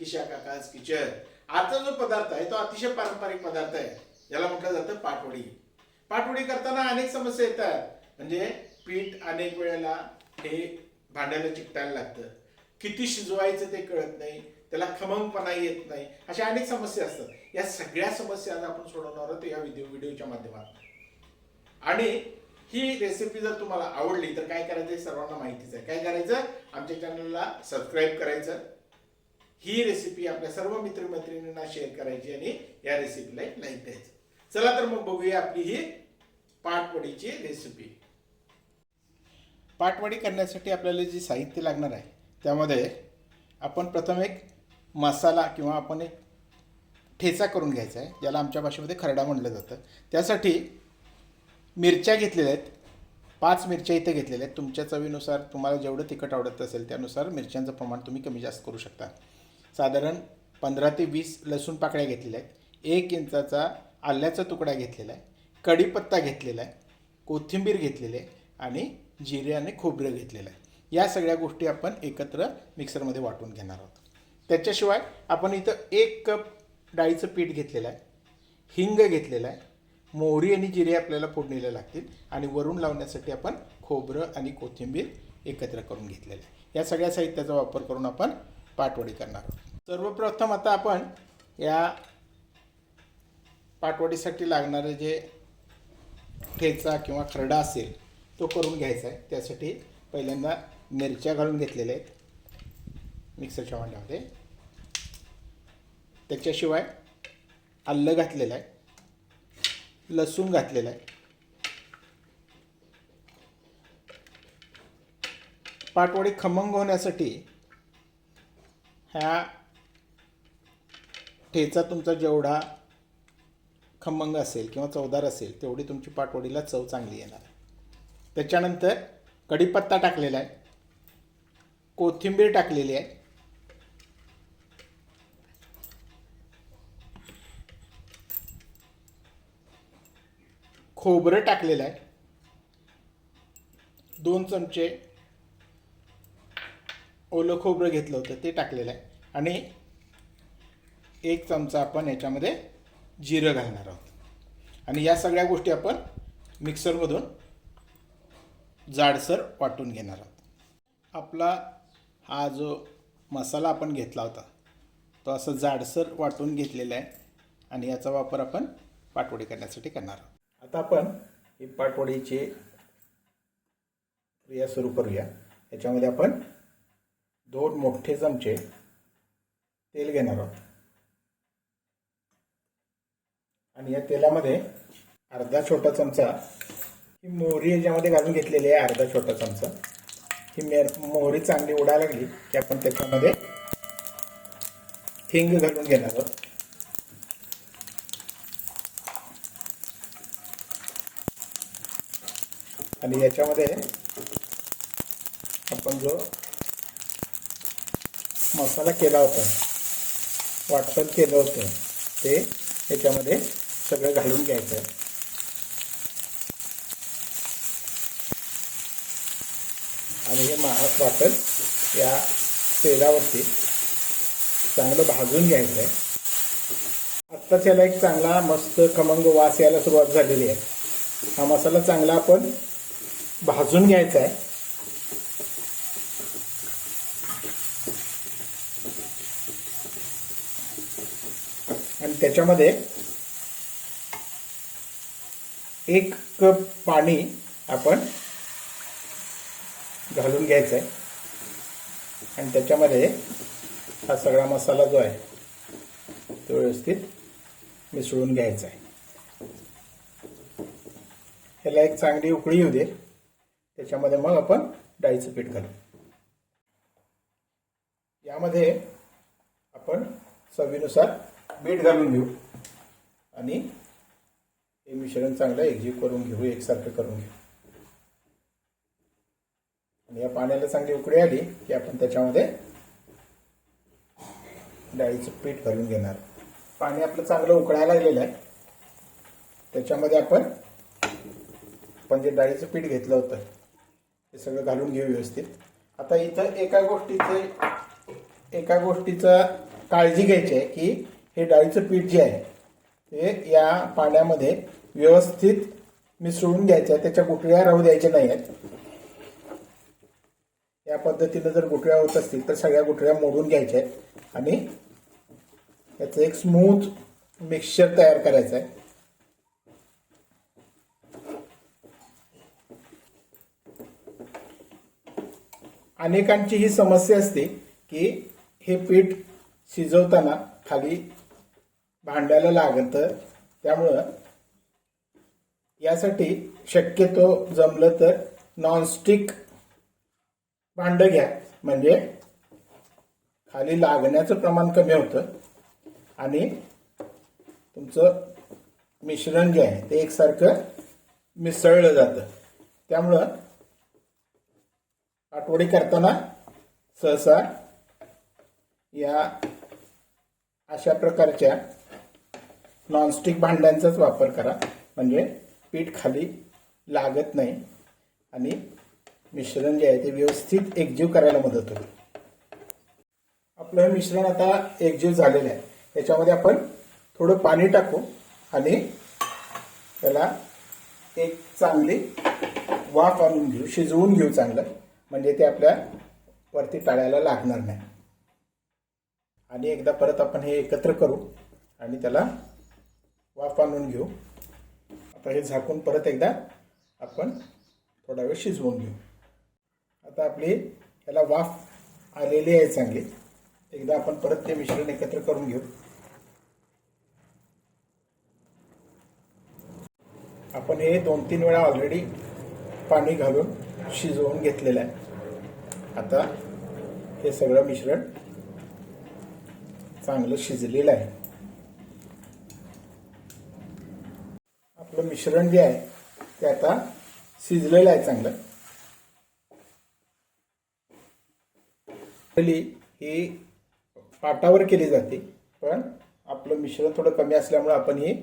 किशा काकाज kitchen. आजचा जो पदार्थ आहे तो अतिशय पारंपरिक पदार्थ आहे. याला म्हटलं जातं पाटवडी. पाटवडी करताना अनेक समस्या येतात. म्हणजे पीठ अनेक वेळेला हे भांड्याला चिकटायला लागतं. किती शिजवायचं ते कळत नाही. त्याला खमंगपणा येत नाही. अशा अनेक समस्या असतात. या सगळ्या समस्या आज आपण सोडवणार आहोत या व्हिडिओ व्हिडिओच्या माध्यमात आणि ही रेसिपी जर तुम्हाला आवडली तर काय करायचं हे सर्वांना माहितीच आहे. काय करायचं? आमच्या चॅनलला सबस्क्राईब करायचं. ही रेसिपी आपल्या सर्व मित्रमैत्रिणींना शेअर करायची आणि या रेसिपीला एक लाईक द्यायचं. चला तर मग बघूया आपली ही पाटवडीची रेसिपी पाटवडी करण्यासाठी आपल्याला जे साहित्य लागणार आहे त्यामध्ये आपण प्रथम एक मसाला किंवा आपण एक ठेचा करून घ्यायचा आहे ज्याला आमच्या भाषेमध्ये खरडा म्हणलं जातं. त्यासाठी मिरच्या घेतलेल्या आहेत. पाच मिरच्या इथे घेतलेल्या आहेत. तुमच्या चवीनुसार तुम्हाला जेवढं तिखट आवडत असेल त्यानुसार मिरच्यांचं प्रमाण तुम्ही कमी जास्त करू शकता. साधारण पंधरा ते वीस लसूण पाकळ्या घेतलेल्या आहेत. एक इंचाचा आल्याचा तुकडा घेतलेला आहे. कढीपत्ता घेतलेला आहे. कोथिंबीर घेतलेली आहे आणि जिरे आणि खोबरं घेतलेलं आहे. या सगळ्या गोष्टी आपण एकत्र मिक्सरमध्ये वाटून घेणार आहोत. त्याच्याशिवाय आपण इथं एक कप डाळीचं पीठ घेतलेलं आहे. हिंग घेतलेलं आहे. मोहरी आणि जिरे आपल्याला फोडणीला लागतील आणि वरून लावण्यासाठी आपण खोबरं आणि कोथिंबीर एकत्र करून घेतलेलं आहे. या सगळ्या साहित्याचा वापर करून आपण पाटवडी करणार आहोत. सर्वप्रथम आता आपण या पाटवडीसाठी लागणारं जे ठेचा किंवा खरडा असेल तो करून घ्यायचा आहे. त्यासाठी पहिल्यांदा मिरच्या घालून घेतलेल्या आहेत. मिक्सरच्या भांड्यामध्ये. त्याच्याशिवाय आलं घातलेलं आहे. लसूण घातलेलं आहे. पाटवडी खमंग होण्यासाठी ह्या ठेचा तुमचा जेवढा खमंग असेल किंवा चवदार असेल तेवढी तुमची पाटवडीला चव चांगली येणार त्याच्यानंतर कढीपत्ता टाकलेला आहे. कोथिंबीर टाकलेली आहे. खोबरं टाकलेलं आहे. दोन चमचे ओलं खोबरं घेतलं होतं ते टाकलेलं आहे. आणि एक चमचा आपण याच्यामध्ये जिरं घालणार आहोत. आणि या सगळ्या गोष्टी आपण मिक्सरमधून जाडसर वाटून घेणार आहोत. आपला हा जो मसाला आपण घेतला होता तो असं जाडसर वाटून घेतलेला आहे आणि याचा वापर आपण पाटवडी करण्यासाठी करणार आहोत. आता आपण ही पाटवडीची क्रिया सुरू करूया. याच्यामध्ये आपण दोन मोठे चमचे तेल घेणार आहोत. आणि या तेलामध्ये अर्धा छोटा चमचा ही मोहरी याच्यामध्ये घालून घेतलेली आहे अर्धा छोटा चमचा. ही मेर मोहरी चांगली उडायला लागली की आपण त्याच्यामध्ये हिंग घालून घेणार आहोत. आणि याच्यामध्ये आपण जो मसाला केला होता वाटण केलं होतं ते याच्यामध्ये सगळं घालून घ्यायचं. आहे आणि हे मा वाटण या तेलावरती चांगलं भाजून घ्यायचं आहे आत्ताच याला एक चांगला मस्त खमंग वास यायला सुरुवात झालेली आहे. हा मसाला चांगला आपण भाजून घ्यायचा आहे आणि त्याच्यामध्ये एक कप पाणी आपण घालून घ्यायचं आहे. आणि त्याच्यामध्ये हा सगळा मसाला जो आहे तो व्यवस्थित मिसळून घ्यायचा आहे. ह्याला एक चांगली उकळी येऊ दे. त्याच्यामध्ये मग आपण डाळीचं पीठ घालू. यामध्ये आपण चवीनुसार मीठ घालून घेऊ. आणि हे मिश्रण चांगलं एकजीव करून घेऊ एकसारखं करून घेऊ. आणि या पाण्याला चांगली उकळी आली की आपण त्याच्यामध्ये डाळीचं पीठ घालून घेणार. पाणी आपलं चांगलं उकळायला लागलेलं आहे. त्याच्यामध्ये आपण आपण जे डाळीचं पीठ घेतलं होतं ते सगळं घालून घेऊ व्यवस्थित. आता इथं एका गोष्टीचे एका गोष्टीचा काळजी घ्यायची आहे की हे डाळीचं पीठ जे आहे ते या पाण्यामध्ये व्यवस्थित मिसळून घ्यायच्या त्याच्या गुठळ्या राहू द्यायच्या नाही आहेत या पद्धतीनं जर गुठळ्या होत असतील तर सगळ्या गुठळ्या मोडून घ्यायच्या आहेत. आणि त्याचं एक स्मूथ मिक्सचर तयार करायचं आहे. अनेकांची ही समस्या असते की हे पीठ शिजवताना खाली भांड्याला लागतं त्यामुळं यासाठी शक्यतो जमलं तर नॉनस्टिक भांडं घ्या. म्हणजे खाली लागण्याचं प्रमाण कमी होतं आणि तुमचं मिश्रण जे आहे ते एकसारखं मिसळलं जातं. त्यामुळं आठवडी करताना सहसा या अशा प्रकारच्या नॉनस्टिक भांड्यांचाच वापर करा. म्हणजे पीठ खाली लागत नाही. आणि मिश्रण जे आहे ते व्यवस्थित एकजीव करायला मदत होते. आपलं हे मिश्रण आता एकजीव झालेलं आहे. त्याच्यामध्ये आपण थोडं पाणी टाकू आणि त्याला एक चांगली वाफ आणून घेऊ शिजवून घेऊ चांगलं. म्हणजे ते आपल्या वरती टाळायला लागणार नाही. आणि एकदा परत आपण हे एकत्र करू आणि त्याला वाफ आणून घेऊ. आता हे झाकून परत एकदा आपण थोडा वेळ शिजवून घेऊ. आता आपली याला वाफ आलेली आहे चांगली. एकदा आपण परत ते मिश्रण एकत्र करून घेऊ. आपण हे दोन तीन वेळा ऑलरेडी पाणी घालून शिजवून घेतलेलं आहे. आता हे सगळं मिश्रण चांगलं शिजलेलं आहे. आपलं मिश्रण जे आहे ते आता शिजलेलं आहे चांगलं. पहिली ही पाटावर केली जाते पण आपलं मिश्रण थोडं कमी असल्यामुळे आपण ही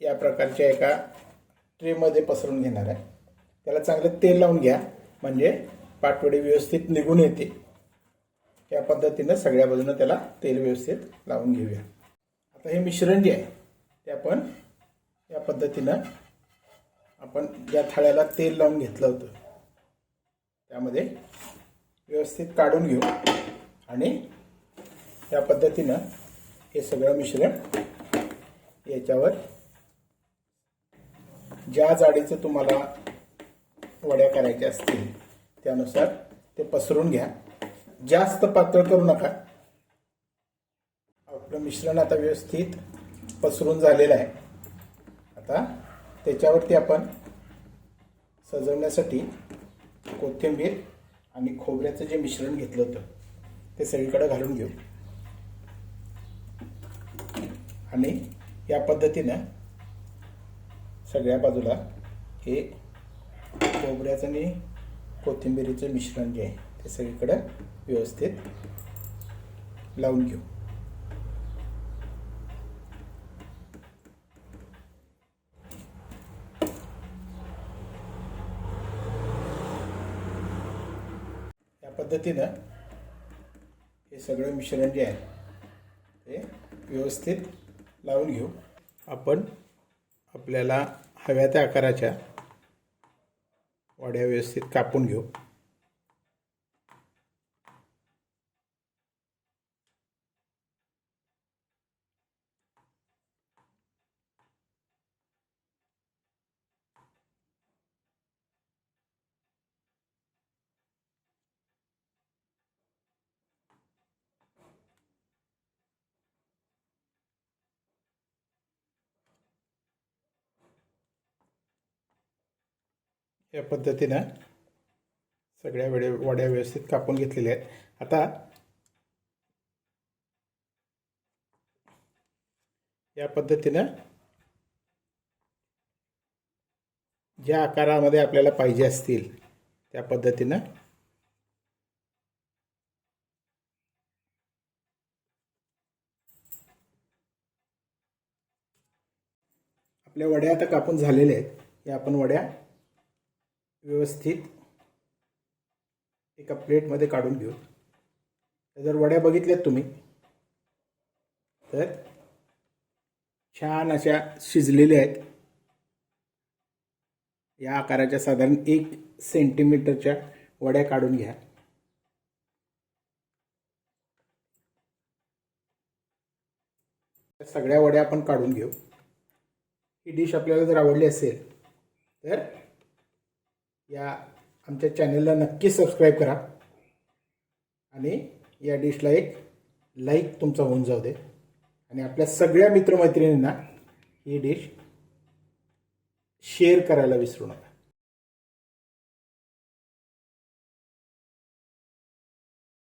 या प्रकारच्या एका ट्रेमध्ये पसरून घेणार आहे. त्याला चांगलं तेल लावून घ्या म्हणजे पाटवडी व्यवस्थित निघून येते. त्या पद्धतीनं सगळ्या बाजूनं त्याला तेल व्यवस्थित लावून घेऊया. आता हे मिश्रण जे आहे ते आपण या पद्धतीनं आपण ज्या थाळ्याला तेल लावून घेतलं होतं. त्यामध्ये व्यवस्थित काढून घेऊ आणि या पद्धतीनं हे सगळं मिश्रण याच्यावर ज्या जाडीचं तुम्हाला वड्या करायच्या असतील त्यानुसार ते पसरून घ्या. जास्त पातळ करू नका. आपलं मिश्रण आता व्यवस्थित पसरून झालेलं आहे. आता त्याच्यावरती आपण सजवण्यासाठी कोथिंबीर आणि खोबऱ्याचं जे मिश्रण घेतलं होतं ते सगळीकडे घालून घेऊ. आणि या पद्धतीनं सगळ्या बाजूला हे खोबऱ्याचं आणि कोथिंबीरीचं मिश्रण जे आहे ते सगळीकडे व्यवस्थित लावून घेऊ या पद्धतीनं हे सगळं मिश्रण जे आहे ते व्यवस्थित लावून घेऊ. आपण आपल्याला हव्या त्या आकाराच्या वाड्या व्यवस्थित कापून घेऊ. या पद्धतीनं सगळ्या वेळे वड्या व्यवस्थित कापून घेतलेल्या आहेत. आता या पद्धतीनं ज्या आकारामध्ये आपल्याला पाहिजे असतील त्या पद्धतीनं आपल्या वड्या आता कापून झालेल्या आहेत. या आपण वड्या व्यवस्थित एका प्लेटमध्ये काढून घेऊ. जर वड्या बघितल्यात तुम्ही तर छान अशा शिजलेल्या आहेत. या आकाराच्या साधारण एक सेंटीमीटरच्या वड्या काढून घ्या. सगळ्या वड्या आपण काढून घेऊ. ही डिश आपल्याला जर आवडली असेल तर या आमच्या चॅनलला नक्की सबस्क्राईब करा. आणि या डिशला एक लाईक तुमचा होऊन जाऊ दे. आणि आपल्या सगळ्या मित्रमैत्रिणींना ही डिश शेअर करायला विसरू नका.